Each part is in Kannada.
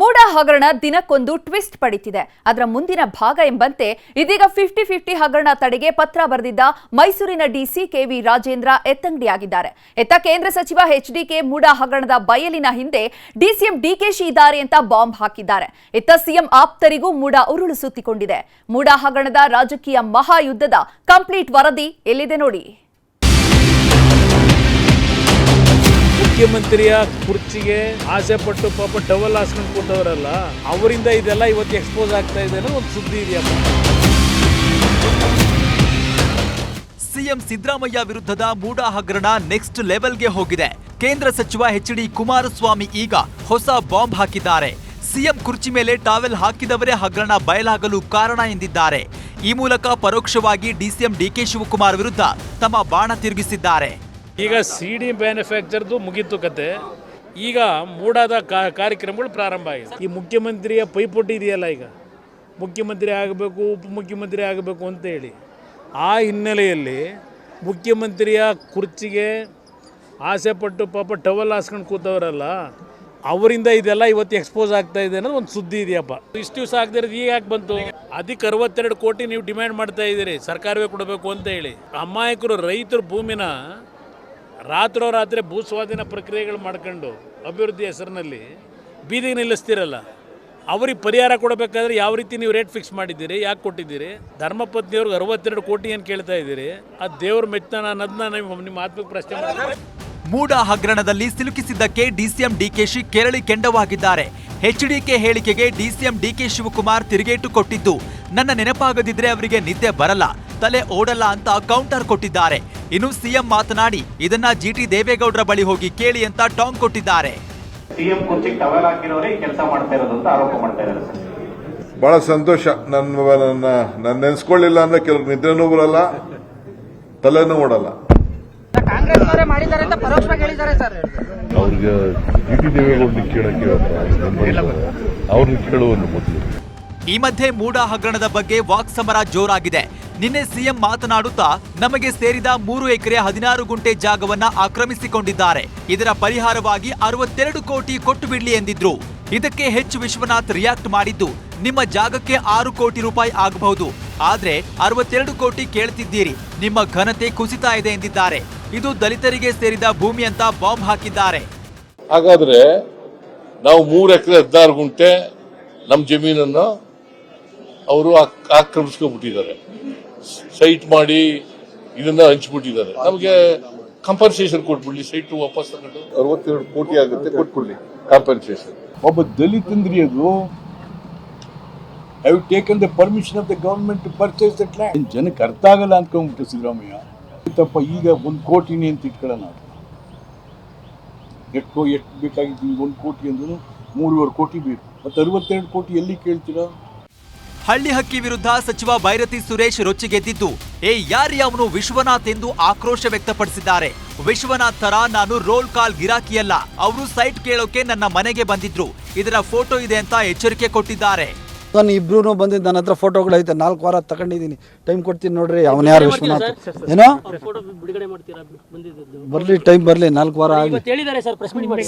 ಮೂಡ ಹಗರಣ ದಿನಕ್ಕೊಂದು ಟ್ವಿಸ್ಟ್ ಪಡಿತಿದೆ. ಅದರ ಮುಂದಿನ ಭಾಗ ಎಂಬಂತೆ ಇದೀಗ ಫಿಫ್ಟಿ ಫಿಫ್ಟಿ ಹಗರಣ ತಡೆಗೆ ಪತ್ರ ಬರೆದಿದ್ದ ಮೈಸೂರಿನ ಡಿಸಿ ಕೆವಿ ರಾಜೇಂದ್ರ ಎತ್ತಂಗಡಿಯಾಗಿದ್ದಾರೆ. ಎತ್ತ ಕೇಂದ್ರ ಸಚಿವ ಎಚ್ಡಿಕೆ ಮೂಡ ಹಗರಣದ ಬಯಲಿನ ಹಿಂದೆ ಡಿಸಿಎಂ ಡಿಕೆಶಿ ಇದ್ದಾರೆ ಅಂತ ಬಾಂಬ್ ಹಾಕಿದ್ದಾರೆ. ಎತ್ತ ಸಿಎಂ ಆಪ್ತರಿಗೂ ಮೂಡ ಉರುಳು ಸುತ್ತಿಕೊಂಡಿದೆ. ಮೂಡ ಹಗರಣದ ರಾಜಕೀಯ ಮಹಾಯುದ್ಧದ ಕಂಪ್ಲೀಟ್ ವರದಿ ಎಲ್ಲಿದೆ ನೋಡಿ. ಮುಖ್ಯಮಂತ್ರಿಯ ಕುರ್ಚಿಗೆ ಆಸೆ ಪಟ್ಟು ಪಾಪ ಟವಲ್ ಹಾಸ್ಕೊಂಡು ಕೂತವರಲ್ಲ, ಅವರಿಂದ ಇದೆಲ್ಲ ಇವತ್ತು ಎಕ್ಸ್ಪೋಸ್ ಆಗ್ತಾ ಇದೆ ಅನ್ನೋ ಒಂದು ಸುದ್ದಿ ಇದೆಯಪ್ಪ. ಸಿಎಂ ಸಿದ್ದರಾಮಯ್ಯ ವಿರುದ್ಧದ ಮೂಡ ಹಗರಣ ನೆಕ್ಸ್ಟ್ ಲೆವೆಲ್ಗೆ ಹೋಗಿದೆ. ಕೇಂದ್ರ ಸಚಿವ ಎಚ್ ಡಿ ಕುಮಾರಸ್ವಾಮಿ ಈಗ ಹೊಸ ಬಾಂಬ್ ಹಾಕಿದ್ದಾರೆ. ಸಿಎಂ ಕುರ್ಚಿ ಮೇಲೆ ಟಾವೆಲ್ ಹಾಕಿದವರೇ ಹಗರಣ ಬಯಲಾಗಲು ಕಾರಣ ಎಂದಿದ್ದಾರೆ. ಈ ಮೂಲಕ ಪರೋಕ್ಷವಾಗಿ ಡಿಸಿಎಂ ಡಿಕೆ ಶಿವಕುಮಾರ್ ವಿರುದ್ಧ ತಮ್ಮ ಬಾಣ ತಿರುಗಿಸಿದ್ದಾರೆ. ಈಗ ಸಿ ಡಿ ಮ್ಯಾನುಫ್ಯಾಕ್ಚರ್ದು ಮುಗೀತು ಕತೆ. ಈಗ ಮೂಡಾದ ಕಾರ್ಯಕ್ರಮಗಳು ಪ್ರಾರಂಭ ಆಗಿದೆ. ಈ ಮುಖ್ಯಮಂತ್ರಿಯ ಪೈಪೋಟಿ ಇದೆಯಲ್ಲ ಈಗ. ಮುಖ್ಯಮಂತ್ರಿ ಆಗಬೇಕು, ಉಪಮುಖ್ಯಮಂತ್ರಿ ಆಗಬೇಕು ಅಂತ ಹೇಳಿ. ಆ ಹಿನ್ನೆಲೆಯಲ್ಲಿ ಮುಖ್ಯಮಂತ್ರಿಯ ಕುರ್ಚಿಗೆ ಆಸೆ ಪಟ್ಟು ಪಾಪ ಟವಲ್ ಹಾಸ್ಕೊಂಡು ಕೂತವರಲ್ಲ, ಅವರಿಂದ ಇದೆಲ್ಲ ಇವತ್ತು ಎಕ್ಸ್ಪೋಸ್ ಆಗ್ತಾ ಇದೆ ಅನ್ನೋದು ಒಂದು ಸುದ್ದಿ ಇದೆಯಪ್ಪ. ಇಷ್ಟು ದಿವಸ ಆಗದಿರೋದು ಈಗ ಯಾಕೆ ಬಂತು? ಅದಕ್ಕೆ ಅರವತ್ತೆರಡು ಕೋಟಿ ನೀವು ಡಿಮ್ಯಾಂಡ್ ಮಾಡ್ತಾ ಇದ್ದೀರಿ, ಸರ್ಕಾರವೇ ಕೊಡಬೇಕು ಅಂತ ಹೇಳಿ. ಅಮಾಯಕರು, ರೈತರು ಭೂಮಿನ ರಾತ್ರೋರಾತ್ರಿ ಭೂ ಸ್ವಾಧೀನ ಪ್ರಕ್ರಿಯೆಗಳು ಮಾಡ್ಕೊಂಡು ಅಭಿವೃದ್ಧಿ ಹೆಸರಿನಲ್ಲಿ ಬೀದಿಗೆ ನಿಲ್ಲಿಸ್ತಿರಲ್ಲ, ಅವ್ರಿಗೆ ಪರಿಹಾರ ಕೊಡಬೇಕಾದ್ರೆ ಯಾವ ರೀತಿ ನೀವು ರೇಟ್ ಫಿಕ್ಸ್ ಮಾಡಿದ್ದೀರಿ, ಯಾಕೆ ಕೊಟ್ಟಿದ್ದೀರಿ? ಧರ್ಮಪತ್ನಿಯವ್ರಿಗೆ ಅರವತ್ತೆರಡು ಕೋಟಿ ಏನು ಕೇಳ್ತಾ ಇದ್ದೀರಿ? ಆ ದೇವ್ರ ಮೆಚ್ಚನ ಅನ್ನೋದನ್ನ ನೀವು ನಿಮ್ಮ ಆತ್ಮಕ್ಕೆ ಪ್ರಶ್ನೆ ಮಾಡಿ ಮೂಡ ಹಗರಣದಲ್ಲಿ ಸಿಲುಕಿಸಿದ್ದಕ್ಕೆ ಡಿಸಿಎಂ ಡಿಕೆಶಿ ಕೆರಳಿ ಕೆಂಡವಾಗಿದ್ದಾರೆ. ಎಚ್ಡಿಕೆ ಹೇಳಿಕೆಗೆ ಡಿಸಿಎಂ ಡಿಕೆ ಶಿವಕುಮಾರ್ ತಿರುಗೇಟು ಕೊಟ್ಟಿದ್ದು, ನನ್ನ ನೆನಪಾಗದಿದ್ರೆ ಅವರಿಗೆ ನಿದ್ದೆ ಬರಲ್ಲ. ತಲೆ ಓಡಲ್ಲ ಅಂತ ಕೌಂಟರ್ ಕೊಟ್ಟಿದ್ದಾರೆ. ಇನ್ನು ಸಿಎಂ ಮಾತನಾಡಿ ಇದನ್ನ ಜಿಟಿ ದೇವೇಗೌಡರ ಬಳಿ ಹೋಗಿ ಕೇಳಿ ಅಂತ ಟಾಂಗ್ ಕೊಟ್ಟಿದ್ದಾರೆ. ಸಿಎಂ ಕುರ್ಚಿಗೆ ಟವೆಲ್ ಹಾಕಿರೋರೇ ಕೆಲಸ ಮಾಡ್ತಾ ಇರೋದು ಅಂತ ಆರೋಪ ಮಾಡ್ತಾ ಇದ್ದಾರೆ ಸರ್. ಬಹಳ ಸಂತೋಷ. ನನ್ನ ನನ್ನ ನನ್ನ ನೆನೆಸ್ಕೊಳ್ಳಿಲ್ಲ ಅಂದ್ರೆ ಕೆಲವು ನಿದ್ರೆನೂ ಬರಲ್ಲ ತಲೆನೂ ಓಡಲ್ಲ. ಕಾಂಗ್ರೆಸ್ ಅವರೇ ಮಾಡಿದ್ದಾರೆ ಅಂತ ಪರೋಕ್ಷವಾಗಿ ಹೇಳಿದ್ದಾರೆ ಸರ್. ಅವ್ರಿಗೆ ಜಿ ಟಿ ದೇವೇಗೌಡನ ಕೇಳಕ್ಕೆ ಅವ್ರನ್ನ ಕೇಳುವನ್ನು ಮೊದಲು. ಈ ಮಧ್ಯೆ ಮೂಡ ಹಗರಣದ ಬಗ್ಗೆ ವಾಕ್ಸಮರ ಜೋರಾಗಿದೆ. ನಿನ್ನೆ ಸಿಎಂ ಮಾತನಾಡುತ್ತಾ ನಮಗೆ ಸೇರಿದ ಮೂರು ಎಕರೆ ಹದಿನಾರು ಗುಂಟೆ ಜಾಗವನ್ನ ಆಕ್ರಮಿಸಿಕೊಂಡಿದ್ದಾರೆ. ಇದರ ಪರಿಹಾರವಾಗಿ ಅರವತ್ತೆರಡು ಕೋಟಿ ಕೊಟ್ಟು ಬಿಡ್ಲಿ ಎಂದಿದ್ರು. ಇದಕ್ಕೆ ಹೆಚ್ಚು ವಿಶ್ವನಾಥ್ ರಿಯಾಕ್ಟ್ ಮಾಡಿದ್ದು, ನಿಮ್ಮ ಜಾಗಕ್ಕೆ ಆರು ಕೋಟಿ ರೂಪಾಯಿ ಆಗಬಹುದು. ಆದ್ರೆ ಅರವತ್ತೆರಡು ಕೋಟಿ ಕೇಳ್ತಿದ್ದೀರಿ. ನಿಮ್ಮ ಘನತೆ ಕುಸಿತಾ ಇದೆ ಎಂದಿದ್ದಾರೆ. ಇದು ದಲಿತರಿಗೆ ಸೇರಿದ ಭೂಮಿ ಅಂತ ಬಾಂಬ್ ಹಾಕಿದ್ದಾರೆ. ಹಾಗಾದ್ರೆ ನಾವು ಮೂರು ಎಕರೆ ಹದಿನಾರು ಗುಂಟೆ ನಮ್ಮ ಜಮೀನನ್ನು ಅವರು ಆಕ್ರಮಿಸ್ಕೊಂಡ್ಬಿಟ್ಟಿದ್ದಾರೆ. ಸೈಟ್ ಮಾಡಿ ಇದನ್ನ ಹಂಚ್ಬಿಟ್ಟಿದ್ದಾರೆ. ನಮಗೆ ಕಂಪನ್ಸೇಷನ್ ಕೊಟ್ಬಿಡ್ಲಿ ಸೈಟ್ ವಾಪಸ್ ತಗೊಂಡು. ಅರವತ್ತೆರಡು ಕೋಟಿ ಆಗುತ್ತೆ ಕೊಟ್ಬಿಡ್ಲಿ ಕಾಂಪನ್ಸೇಷನ್ ಒಬ್ಬ ದಲಿತಂದ್ರಿ ಅದು I taken the permission of the government to purchase that land ಜನಕ್ಕೆ ಅರ್ಥ ಆಗಲ್ಲ ಅಂದ್ಕೊಂಡ್ಬಿಟ್ಟು ಸಿದ್ದರಾಮಯ್ಯ. ತಪ್ಪ ಈಗ ಒಂದು ಕೋಟಿನಿ ಅಂತ ಇಟ್ಕೊಳ್ಳೋಣ. ಎಷ್ಟು ಎಷ್ಟು ಬೇಕಾಗಿತ್ತು ಈಗ ಒಂದು ಕೋಟಿ ಅಂದ್ರೂ ಮೂರುವರೆ ಕೋಟಿ ಬೇಕು. ಮತ್ತು ಅರವತ್ತೆರಡು ಕೋಟಿ ಎಲ್ಲಿ ಕೇಳ್ತೀರಾ? ಹಳ್ಳಿ ಹಕ್ಕಿ ವಿರುದ್ಧ ಸಚಿವ ಭೈರತಿ ಸುರೇಶ್ ರೊಚ್ಚಿಗೆದ್ದಿದ್ದು ಏ ಯಾರಿ ಅವನು ವಿಶ್ವನಾಥ್ ಎಂದು ಆಕ್ರೋಶ ವ್ಯಕ್ತಪಡಿಸಿದ್ದಾರೆ. ವಿಶ್ವನಾಥ್ ತರ ನಾನು ರೋಲ್ ಕಾಲ್ ಗಿರಾಕಿಯಲ್ಲ. ಅವರು ಸೈಟ್ ಕೇಳೋಕೆ ನನ್ನ ಮನೆಗೆ ಬಂದಿದ್ರು. ಇದರ ಫೋಟೋ ಇದೆ ಅಂತ ಎಚ್ಚರಿಕೆ ಕೊಟ್ಟಿದ್ದಾರೆ. ನಾನು ಇಬ್ರು ಬಂದಿದ್ದ ನನ್ನ ಹತ್ರ ಫೋಟೋಗಳು ಐತೆ. ನಾಲ್ಕು ವಾರ ತಗೊಂಡಿದ್ದೀನಿ. ಟೈಮ್ ಕೊಡ್ತೀನಿ ನೋಡ್ರಿ ಅವನ ಯಾರು ವಿಶ್ವನಾಥ್? ಏನೋ? ಬರ್ಲಿ ಟೈಮ್ ಬರ್ಲಿ ನಾಲ್ಕು ವಾರ ಆಗಿ.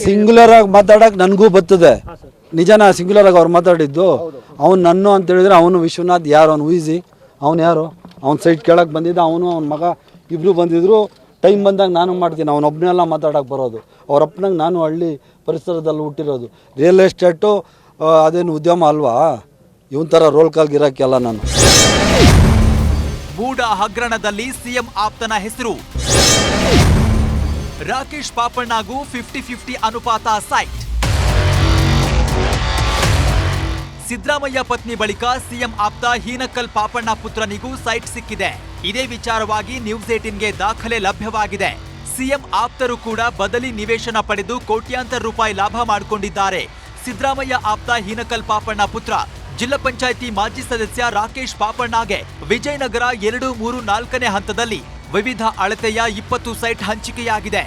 ಸಿಂಗ್ಯುಲರ್ ಆಗಿ ಮಾತಾಡಕ್ ನನಗೂ ಬರ್ತದೆ. ನಿಜನಾ ಸಿಂಗ್ಯುಲರ್ ಆಗಿ ಅವ್ರು ಮಾತಾಡಿದ್ದು ಅವ್ನು ನನ್ನ ಅಂತ ಹೇಳಿದ್ರೆ ಅವನು ವಿಶ್ವನಾಥ್ ಯಾರು? ಅವ್ನು ಉಯಿಸಿ ಅವ್ನು ಯಾರು? ಅವ್ನ ಸೈಟ್ ಕೇಳಕ್ಕೆ ಬಂದಿದ್ದ ಅವನು ಅವ್ನ ಮಗ. ಇಬ್ಬರು ಬಂದಿದ್ರು ಟೈಮ್ ಬಂದಾಗ ನಾನು ಮಾಡ್ತೀನಿ. ಅವನೊಬ್ಬನೆಲ್ಲ ಮಾತಾಡೋಕ್ಕೆ ಬರೋದು. ಅವ್ರಪ್ಪನಾಗ ಅಪ್ಪನಂಗೆ ನಾನು ಹಳ್ಳಿ ಪರಿಸರದಲ್ಲಿ ಹುಟ್ಟಿರೋದು. ರಿಯಲ್ ಎಸ್ಟೇಟು ಅದೇನು ಉದ್ಯಮ ಅಲ್ವಾ? ಇವನ್ ಥರ ರೋಲ್ ಕಾಲ್ ಗಿರಾಕಿ ಅಲ್ಲ ನಾನು. ಬೂಡ ಹಗರಣದಲ್ಲಿ ಸಿಎಂ ಆಪ್ತನ ಹೆಸರು. ರಾಕೇಶ್ ಪಾಪಣ್ಣಗೂ ಫಿಫ್ಟಿ ಫಿಫ್ಟಿ ಅನುಪಾತ ಸೈಟ್ ಸಿದ್ದರಾಮಯ್ಯ ಪತ್ನಿ ಬಳಿಕ ಸಿಎಂ ಆಪ್ತ ಹೀನಕಲ್ ಪಾಪಣ್ಣ ಪುತ್ರನಿಗೂ ಸೈಟ್ ಸಿಕ್ಕಿದೆ. ಇದೇ ವಿಚಾರವಾಗಿ ನ್ಯೂಸ್ ಏಟಿನ್ಗೆ ದಾಖಲೆ ಲಭ್ಯವಾಗಿದೆ. ಸಿಎಂ ಆಪ್ತರು ಕೂಡ ಬದಲಿ ನಿವೇಶನ ಪಡೆದು ಕೋಟ್ಯಾಂತರ ರೂಪಾಯಿ ಲಾಭ ಮಾಡಿಕೊಂಡಿದ್ದಾರೆ. ಸಿದ್ದರಾಮಯ್ಯ ಆಪ್ತ ಹೀನಕಲ್ ಪಾಪಣ್ಣ ಪುತ್ರ, ಜಿಲ್ಲಾ ಪಂಚಾಯಿತಿ ಮಾಜಿ ಸದಸ್ಯ ರಾಕೇಶ್ ಪಾಪಣ್ಣಗೆ ವಿಜಯನಗರ ಎರಡು ಮೂರು ನಾಲ್ಕನೇ ಹಂತದಲ್ಲಿ ವಿವಿಧ ಅಳತೆಯ ಇಪ್ಪತ್ತು site ಹಂಚಿಕೆಯಾಗಿದೆ.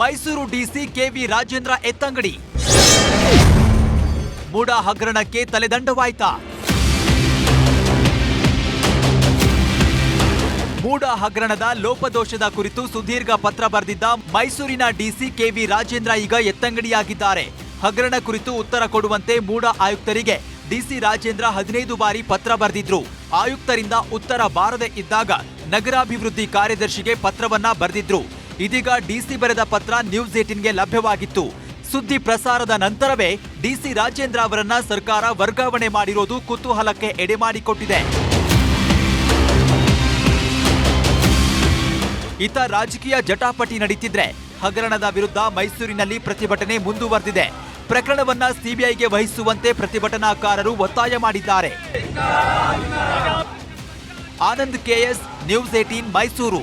Mysuru DC K V Rajendra ಎತ್ತಂಗಡಿ. MUDA ಹಗರಣಕ್ಕೆ ತಲೆದಂಡವಾಯ್ತಾ. ಮೂಡ ಹಗರಣದ ಲೋಪದೋಷದ ಕುರಿತು ಸುದೀರ್ಘ ಪತ್ರ ಬರೆದಿದ್ದ ಮೈಸೂರಿನ ಡಿಸಿ ಕೆವಿ ರಾಜೇಂದ್ರ ಈಗ ಎತ್ತಂಗಡಿಯಾಗಿದ್ದಾರೆ. ಹಗರಣ ಕುರಿತು ಉತ್ತರ ಕೊಡುವಂತೆ ಮೂಡ ಆಯುಕ್ತರಿಗೆ ಡಿಸಿ ರಾಜೇಂದ್ರ ಹದಿನೈದು ಬಾರಿ ಪತ್ರ ಬರೆದಿದ್ರು. ಆಯುಕ್ತರಿಂದ ಉತ್ತರ ಬಾರದೆ ಇದ್ದಾಗ ನಗರಾಭಿವೃದ್ಧಿ ಕಾರ್ಯದರ್ಶಿಗೆ ಪತ್ರವನ್ನ ಬರೆದಿದ್ರು. ಇದೀಗ ಡಿಸಿ ಬರೆದ ಪತ್ರ ನ್ಯೂಸ್ ಏಟಿನ್ಗೆ ಲಭ್ಯವಾಗಿತ್ತು. ಸುದ್ದಿ ಪ್ರಸಾರದ ನಂತರವೇ ಡಿಸಿ ರಾಜೇಂದ್ರ ಅವರನ್ನ ಸರ್ಕಾರ ವರ್ಗಾವಣೆ ಮಾಡಿರೋದು ಕುತೂಹಲಕ್ಕೆ ಎಡೆಮಾಡಿಕೊಟ್ಟಿದೆ ಇತ ರಾಜಕೀಯ ಜಟಾಪಟಿ ನಡೀತಿದ್ರೆ ಹಗರಣದ ವಿರುದ್ಧ ಮೈಸೂರಿನಲ್ಲಿ ಪ್ರತಿಭಟನೆ ಮುಂದುವರೆದಿದೆ. ಪ್ರಕರಣವನ್ನ ಸಿಬಿಐಗೆ ವಹಿಸುವಂತೆ ಪ್ರತಿಭಟನಾಕಾರರು ಒತ್ತಾಯ ಮಾಡಿದ್ದಾರೆ. Anand KS news eighteen Mysuru.